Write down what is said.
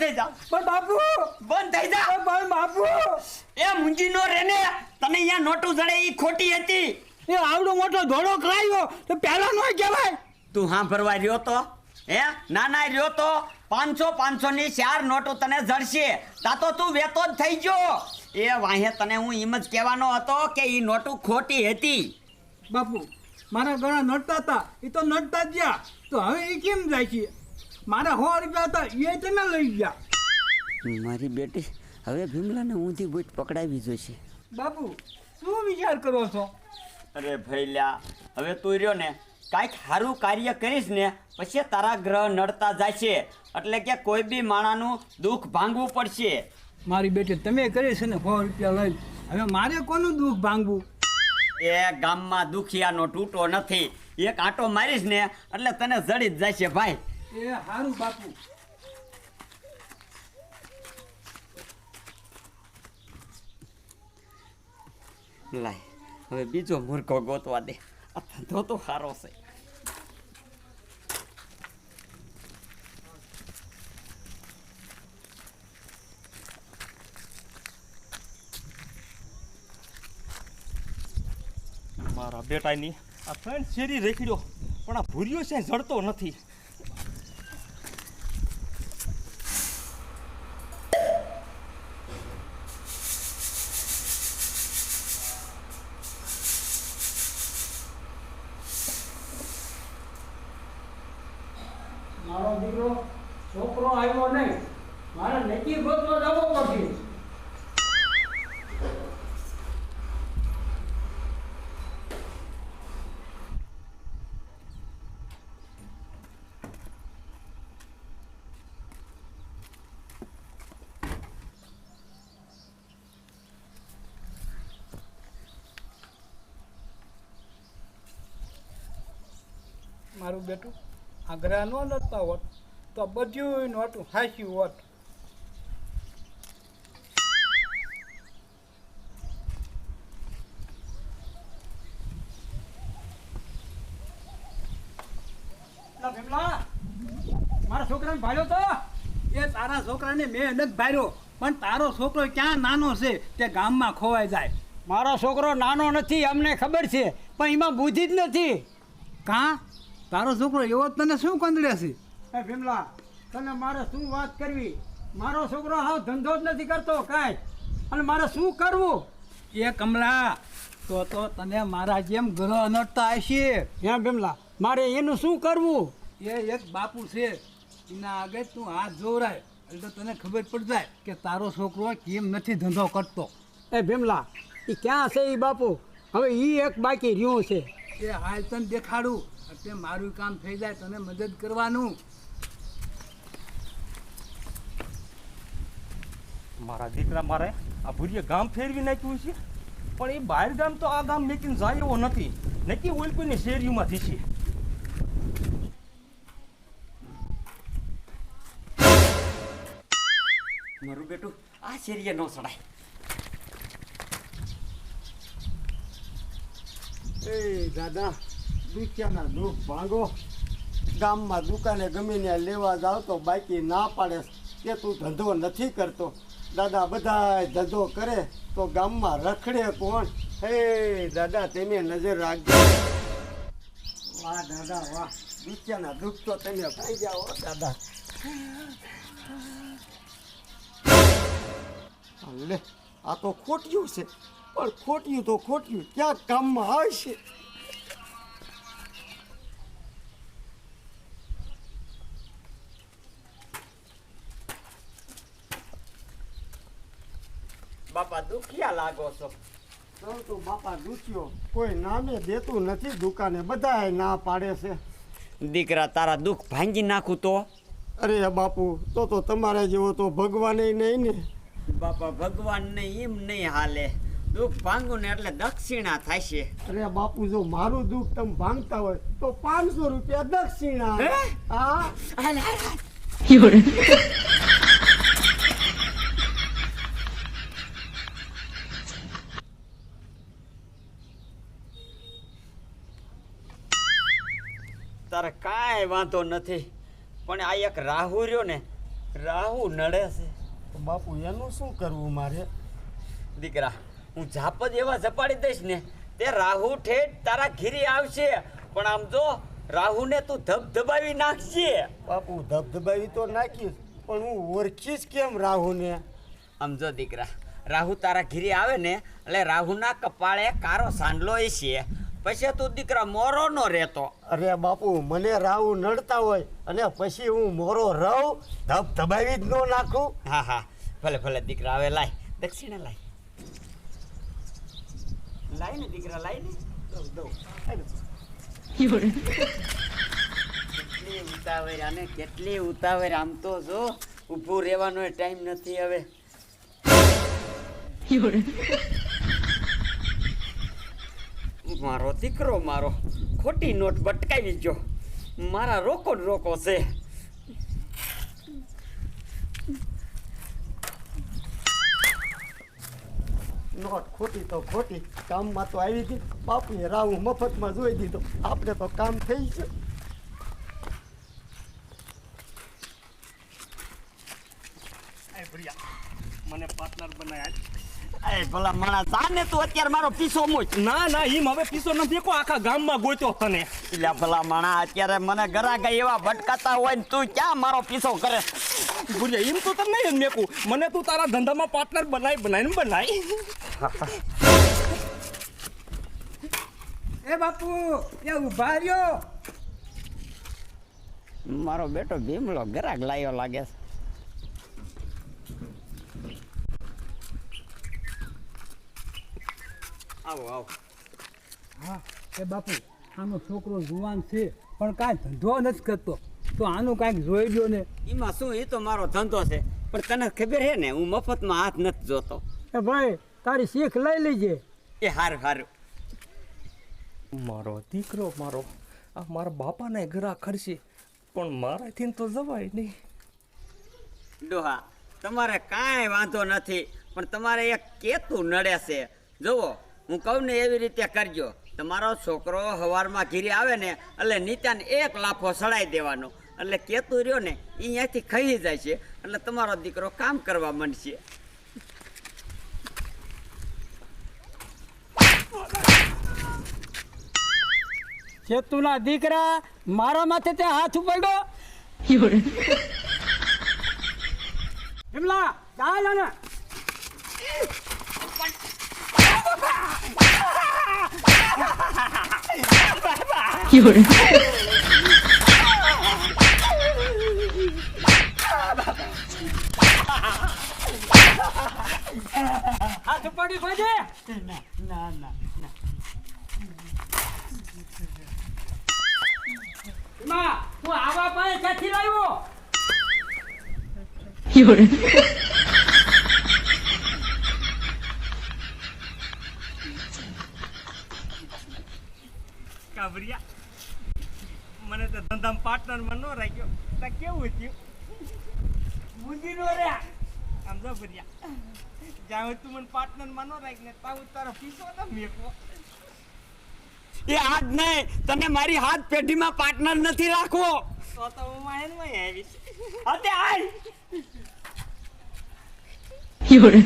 બંધ થઈ જા. પણ બાપુ! બંધ થઈ જા. પણ બાપુ! એ મુંજી નો રેને તને અહીંયા નોટું જડે ઈ ખોટી હતી. એ આવડો મોટો ધોળો કરાયો. તો પહેલા નો કહેવાય. તું હા ભરવા રહ્યો તો. હે? ના ના રહ્યો તો. પાંચસો પાંચસો ની ચાર નોટો તને જડશે. તા તો તું વેતો જ થઈ ગયો. એ વાહે તને હું એમ જ કહેવાનો હતો કે એ નોટું ખોટી હતી. બાપુ મારા ઘણા નડતા હતા. એ તો નડતા જ ગયા. તો હવે એ કેમ જાય છે મારા સો રૂપિયા હતા એ તમે લઈ ગયા. મારી બેટી હવે ભીમલાને ઊંધી બૂટ પકડાવી જોઈશે બાપુ શું વિચાર કરો છો? અરે ભૈલા હવે તું રહ્યો ને કાંઈક સારું કાર્ય કરીશ ને પછી તારા ગ્રહ નડતા જશે. એટલે કે કોઈ બી માણાનું દુઃખ ભાંગવું પડશે. મારી બેટી તમે કરી છે ને સો રૂપિયા લઈ હવે મારે કોનું દુઃખ ભાંગવું? એ ગામમાં દુખિયાનો તૂટો નથી. એક આંટો મારીશ ને એટલે તને જડી જ જશે ભાઈ. એ હારું બાપુ. લાય હવે બીજો મૂર્ખો ગોતવા દે. આ ધંધો તો સારો છે. મારા બેટાની આ ફ્રેન્ડ શેરી રેખડ્યો પણ આ ભૂર્યો છે જડતો નથી. મારું બેટું. આગ્રહ ન નડતા હોત તો બધું નહોતું હાસ્યું હોત. મારા છોકરાને ભાડ્યો તો? એ તારા છોકરાને મેં નથી ભાડ્યો પણ તારો છોકરો ક્યાં નાનો છે તે ગામમાં ખોવાઈ જાય. મારો છોકરો નાનો નથી અમને ખબર છે પણ એમાં બુદ્ધિ જ નથી. કાં? તારો છોકરો એવો તને શું કંદડે છે? એ ભીમલા તને મારે શું વાત કરવી? મારો છોકરો હાવ ધંધો જ નથી કરતો કાંઈ. અને મારે શું કરવું? એ કમલા તો તો તને મારા જેમ ગ્રહ અનટતા હશે. હે ભીમલા મારે એનું શું કરવું? એ એક બાપુ છે એના આગળ તું હાથ જોવરાય. એટલે તો તને ખબર પડી જાય કે તારો છોકરો કેમ નથી ધંધો કરતો. એ ભીમલા એ ક્યાં છે એ બાપુ? હવે એ એક બાકી રહ્યું છે. એ હાલ તને દેખાડું. એટલે મારું કામ થઈ જાય તને મદદ કરવાનું. મારા દીકરા મારે આ ભૂરીએ ગામ ફેરવી નાખ્યું છે. પણ એ બહાર ગામ તો આ ગામ મેકીને જાય એવો નથી. નક્કી ઓલ કોઈની શેરીઓમાં છે મારું બેટું આ શેરીએ ન સડાય. એ દાદા, દુખ્યાના દુઃખ ભાંગો. ગામમાં દુકાને ગમે ત્યાં લેવા જાવ તો બાકી ના પાડે. કે તું ધંધો નથી કરતો. દાદા બધા ધંધો કરે તો ગામમાં રખડે કોણ? હે દાદા તમે નજર રાખજો. વાહ દાદા, વાહ. દુખ્યાના દુઃખ તો તમે ભાઈ જાઓ દાદા. લે, આ તો ખોટ્યું છે. પણ ખોટ્યું તો ખોટ્યું. ક્યાં કામમાં આવશે બાપા દુખિયા લાગો છો. તો બાપા દુખ્યો. કોઈ નામે દેતું નથી દુકાને બધાએ ના પાડે છે. દીકરા તારા દુઃખ ભાંગી નાખું તો? અરે બાપુ તો તો તમારા જેવો તો ભગવાન નહીં ને. બાપા ભગવાનને એમ નહીં હાલે. દુઃખ ભાંગું ને એટલે દક્ષિણા થશે અરે બાપુ જો મારું દુઃખ તમે ભાંગતા હોય તો પાંચસો રૂપિયા દક્ષિણા. હા? તારે કાંઈ વાંધો નથી પણ આ એક રાહુ રહ્યો ને રાહુ નડે છે. બાપુ એનું શું કરવું મારે? દીકરા હું જાપ જ એવા ઝપાડી દઈશ ને. તે રાહુ ઠેઠ તારા ઘીરી આવશે. પણ આમ જો રાહુને તું ધબધબાવી નાખશે બાપુ ધબધબાવી તો નાખીશ પણ હું ઓળખીશ કેમ રાહુને? આમ જો દીકરા રાહુ તારા ઘીરી આવે ને એટલે રાહુના કપાળે કારો સાંડલો છે પછી તું દીકરા મોરો નો રહેતો. અરે બાપુ મને રાહુ નડતા હોય અને પછી હું મોરો રહું ધબધબાવી જ ન નાખું. હા હા. ભલે ભલે દીકરા હવે લાય દક્ષિણે લાય. લાય ને દીકરા લાય ને કેટલી ઉતાવળ આને કેટલી ઉતાવળ આમ તો જો ઊભું રહેવાનો ટાઈમ નથી હવે. મારો દીકરો મારો ખોટી નોટ બટકાવી જો મારા રોકો રોકો છે. નોટ ખોટી તો ખોટી, કામમાં તો આવી ગઈ. બાપુએ રાહુ મફતમાં જોઈ દીધો. આપણે તો કામ થઈ છે મને પાર્ટનર બનાયા એ ભલા માણા જાને તું અત્યારે મારો પીસો મૂક. ના ના ઈમ હવે પીસો ન દેખો આખા ગામમાં ગોત્યો તને. એટલે ભલા માણા અત્યારે મને ગરાગા એવા ભટકાતા હોય ને તું ક્યાં મારો પીસો કરે? ગુરિયા ઈમ તો તને નહીં જ મેકું. મને તું તારા ધંધામાં પાર્ટનર બનાવી બનાવીને બનાવી એ બાપુ એ ઊભા રહ્યો. મારો બેટો ભીમલો ગરાગ લાયો લાગે છે. આવો આવો. હા એ બાપુ આનો છોકરો જુવાન છે પણ કાંઈ ધંધો નથી કરતો. તો આનું કાંઈક જોઈ લ્યો ને. એમાં શું? એ તો મારો ધંધો છે. પણ તને ખબર છે ને હું મફતમાં હાથ નથી જોતો. એ ભાઈ તારી શીખ લઈ લેજે. એ હારું હાર. મારો દીકરો મારો આ મારા બાપાને ઘરા ખર્ચે પણ મારાથી તો જવાય નહીં. ડોહા તમારે કાંઈ વાંધો નથી પણ તમારે એક કેતું નડે છે. જુઓ હું કહું ને એવી રીતે કરજો. તમારો છોકરો હવારમાં ઘીરે આવે ને એટલે નીતાને એક લાફો સડાઈ દેવાનો. એટલે કેતું રહ્યો ને એ અહીંયાથી ખાઈ જાય છે. એટલે તમારો દીકરો કામ કરવા માંડશે. ચેતુના દીકરા મારા માથે તે હાથ ઉપાડ્યો? એમલા ચાલ ને. હાથ ઉપાડી ભાજે ના ના માં તું આવા પાસે ક્યાંથી લાવ્યો? કાબરિયા મને તો ધંધામાં પાર્ટનરમાં ન રાખ્યો. તો કેવું થયું? મૂંજી નો રહ્યા. આમ જો ભર્યા. જ્યાં તું મને પાર્ટનરમાં ન રાખ ને ત્યાં તારો પીસો ન મેકવો. એ હાથ નહીં. તને મારી હાથ પેઢીમાં પાર્ટનર નથી રાખવો. તો તો હું માહેનમાં આવીશ. અત્યારે આય! Fiore.